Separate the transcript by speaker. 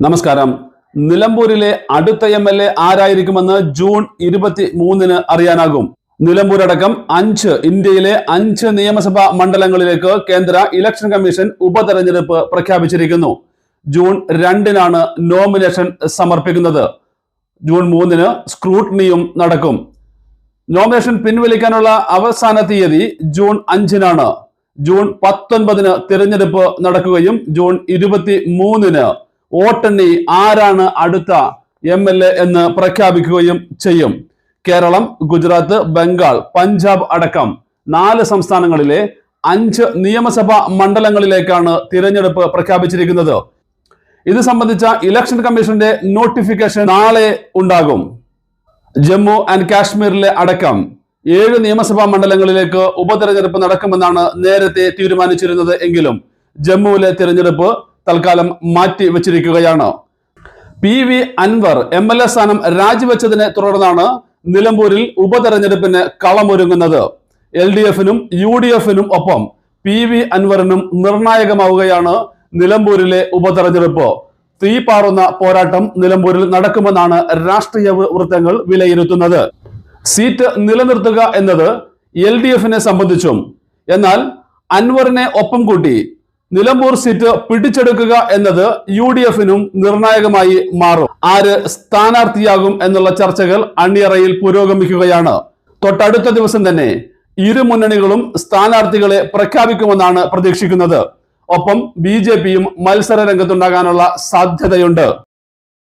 Speaker 1: നമസ്കാരം. നിലമ്പൂരിലെ അടുത്ത എം എൽ എ ആരായിരിക്കുമെന്ന് ജൂൺ ഇരുപത്തി മൂന്നിന് അറിയാനാകും. നിലമ്പൂരടക്കം അഞ്ച് ഇന്ത്യയിലെ അഞ്ച് നിയമസഭാ മണ്ഡലങ്ങളിലേക്ക് കേന്ദ്ര ഇലക്ഷൻ കമ്മീഷൻ ഉപതെരഞ്ഞെടുപ്പ് പ്രഖ്യാപിച്ചിരിക്കുന്നു. ജൂൺ രണ്ടിനാണ് നോമിനേഷൻ സമർപ്പിക്കുന്നത്. ജൂൺ മൂന്നിന് സ്ക്രൂട്ടണിയും നടക്കും. നോമിനേഷൻ പിൻവലിക്കാനുള്ള അവസാന തീയതി ജൂൺ അഞ്ചിനാണ്. ജൂൺ പത്തൊൻപതിന് തിരഞ്ഞെടുപ്പ് നടക്കുകയും ജൂൺ ഇരുപത്തി മൂന്നിന് വോട്ടെണ്ണി ആരാണ് അടുത്ത എം എൽ എ എന്ന് പ്രഖ്യാപിക്കുകയും ചെയ്യും. കേരളം ഗുജറാത്ത് ബംഗാൾ പഞ്ചാബ് അടക്കം നാല് സംസ്ഥാനങ്ങളിലെ അഞ്ച് നിയമസഭാ മണ്ഡലങ്ങളിലേക്കാണ് തിരഞ്ഞെടുപ്പ് പ്രഖ്യാപിച്ചിരിക്കുന്നത്. ഇത് സംബന്ധിച്ച ഇലക്ഷൻ കമ്മീഷന്റെ നോട്ടിഫിക്കേഷൻ നാളെ ഉണ്ടാകും. ജമ്മു ആൻഡ് കാശ്മീരിലെ അടക്കം ഏഴ് നിയമസഭാ മണ്ഡലങ്ങളിലേക്ക് ഉപതെരഞ്ഞെടുപ്പ് നടക്കുമെന്നാണ് നേരത്തെ തീരുമാനിച്ചിരുന്നത് എങ്കിലും ജമ്മുവിലെ തിരഞ്ഞെടുപ്പ് തൽക്കാലം മാറ്റി വെച്ചിരിക്കുകയാണ്. P V Anvar M L A സ്ഥാനം രാജിവെച്ചതിനെ തുടർന്നാണ് നിലമ്പൂരിൽ ഉപതെരഞ്ഞെടുപ്പിന് കളമൊരുങ്ങുന്നത്. എൽ ഡി എഫിനും യു ഡി എഫിനും ഒപ്പം പി വി അൻവറിനും നിർണായകമാവുകയാണ് നിലമ്പൂരിലെ ഉപതെരഞ്ഞെടുപ്പ്. തീപാറുന്ന പോരാട്ടം നിലമ്പൂരിൽ നടക്കുമെന്നാണ് രാഷ്ട്രീയ വൃത്തങ്ങൾ വിലയിരുത്തുന്നത്. സീറ്റ് നിലനിർത്തുക എന്നത് എൽ ഡി എഫിനെ സംബന്ധിച്ചും. എന്നാൽ അൻവറിനെ ഒപ്പം കൂട്ടി നിലമ്പൂർ സീറ്റ് പിടിച്ചെടുക്കുക എന്നത് യു ഡി എഫിനും നിർണായകമായി മാറും. ആര് സ്ഥാനാർത്ഥിയാകും എന്നുള്ള ചർച്ചകൾ അണിയറയിൽ പുരോഗമിക്കുകയാണ്. തൊട്ടടുത്ത ദിവസം തന്നെ ഇരു മുന്നണികളും സ്ഥാനാർത്ഥികളെ പ്രഖ്യാപിക്കുമെന്നാണ് പ്രതീക്ഷിക്കുന്നത്. ഒപ്പം ബി ജെ പിയും മത്സര രംഗത്തുണ്ടാകാനുള്ള സാധ്യതയുണ്ട്.